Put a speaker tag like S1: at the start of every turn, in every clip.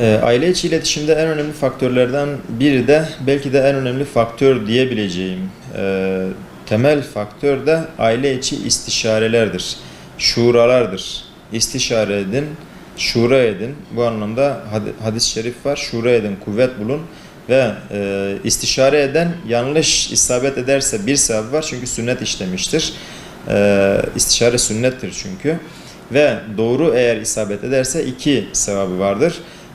S1: Ee, Aile içi iletişimde en önemli faktörlerden biri de belki de en önemli faktör diyebileceğim e, temel faktör de aile içi istişarelerdir. Şuralardır. İstişare edin, şura edin. Bu anlamda had- hadis-i şerif var. Şura edin, kuvvet bulun ve e, istişare eden yanlış isabet ederse bir sevabı var çünkü sünnet işlemiştir. E, istişare sünnettir çünkü ve doğru eğer isabet ederse iki sevabı vardır.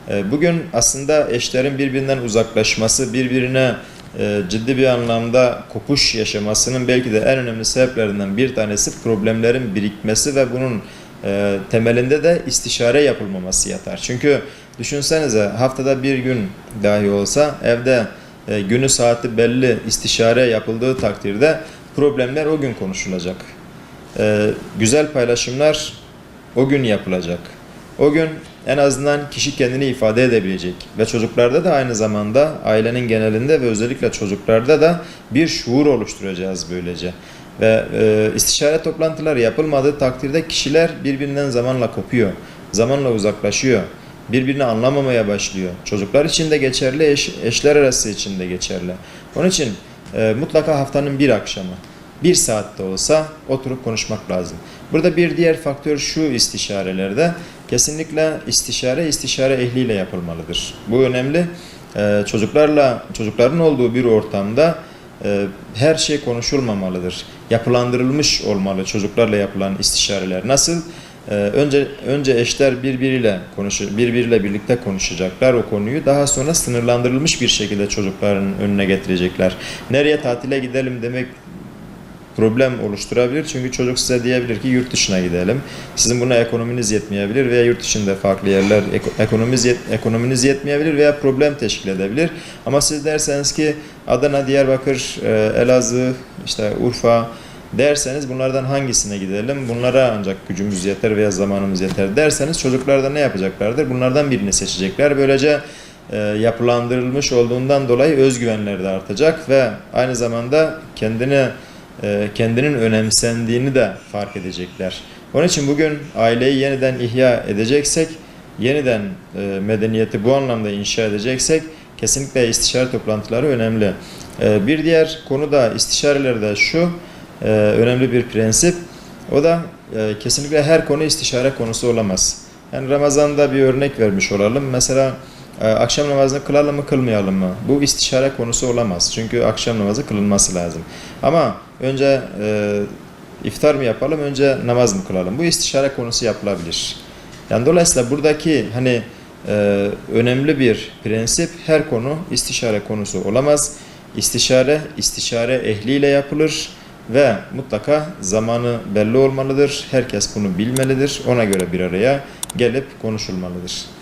S1: E, Bugün aslında eşlerin birbirinden uzaklaşması, birbirine e, ciddi bir anlamda kopuş yaşamasının belki de en önemli sebeplerinden bir tanesi problemlerin birikmesi ve bunun e, temelinde de istişare yapılmaması yatar. Çünkü düşünsenize haftada bir gün dahi olsa evde e, günü saati belli istişare yapıldığı takdirde problemler o gün konuşulacak. Güzel paylaşımlar o gün yapılacak. O gün en azından kişi kendini ifade edebilecek ve çocuklarda da aynı zamanda ailenin genelinde ve özellikle çocuklarda da bir şuur oluşturacağız böylece. Ve e, istişare toplantıları yapılmadığı takdirde kişiler birbirinden zamanla kopuyor, zamanla uzaklaşıyor, birbirini anlamamaya başlıyor. Çocuklar için de geçerli, eş, eşler arası için de geçerli. Onun için e, mutlaka haftanın bir akşamı, bir saatte olsa oturup konuşmak lazım. Burada bir diğer faktör şu istişarelerde kesinlikle istişare istişare ehliyle yapılmalıdır. Bu önemli. Ee, çocuklarla çocukların olduğu bir ortamda e, her şey konuşulmamalıdır. Yapılandırılmış olmalı çocuklarla yapılan istişareler. Nasıl? Ee, önce önce eşler birbiriyle konuşur, birbiriyle birlikte konuşacaklar o konuyu. Daha sonra sınırlandırılmış bir şekilde çocukların önüne getirecekler. Nereye tatile gidelim demek problem oluşturabilir. Çünkü çocuk size diyebilir ki yurt dışına gidelim. Sizin buna ekonominiz yetmeyebilir veya yurt dışında farklı yerler eko- ekonominiz, yet, ekonominiz yetmeyebilir veya problem teşkil edebilir. Ama siz derseniz ki Adana, Diyarbakır, e, Elazığ, işte Urfa derseniz bunlardan hangisine gidelim? Bunlara ancak gücümüz yeter veya zamanımız yeter derseniz çocuklar da ne yapacaklardır? Bunlardan birini seçecekler. Böylece e, yapılandırılmış olduğundan dolayı özgüvenleri de artacak ve aynı zamanda kendini kendinin önemsendiğini de fark edecekler. Onun için bugün aileyi yeniden ihya edeceksek, yeniden e, medeniyeti bu anlamda inşa edeceksek kesinlikle istişare toplantıları önemli. E, Bir diğer konu da istişarelerde şu, e, önemli bir prensip. O da e, kesinlikle her konu istişare konusu olamaz. Yani Ramazan'da bir örnek vermiş olalım. Mesela e, akşam namazını kılalım mı kılmayalım mı? Bu istişare konusu olamaz. Çünkü akşam namazı kılınması lazım. Ama önce e, iftar mı yapalım, önce namaz mı kılalım? Bu istişare konusu yapılabilir. Yani dolayısıyla buradaki hani e, önemli bir prensip her konu istişare konusu olamaz. İstişare, istişare ehliyle yapılır ve mutlaka zamanı belli olmalıdır. Herkes bunu bilmelidir. Ona göre bir araya gelip konuşulmalıdır.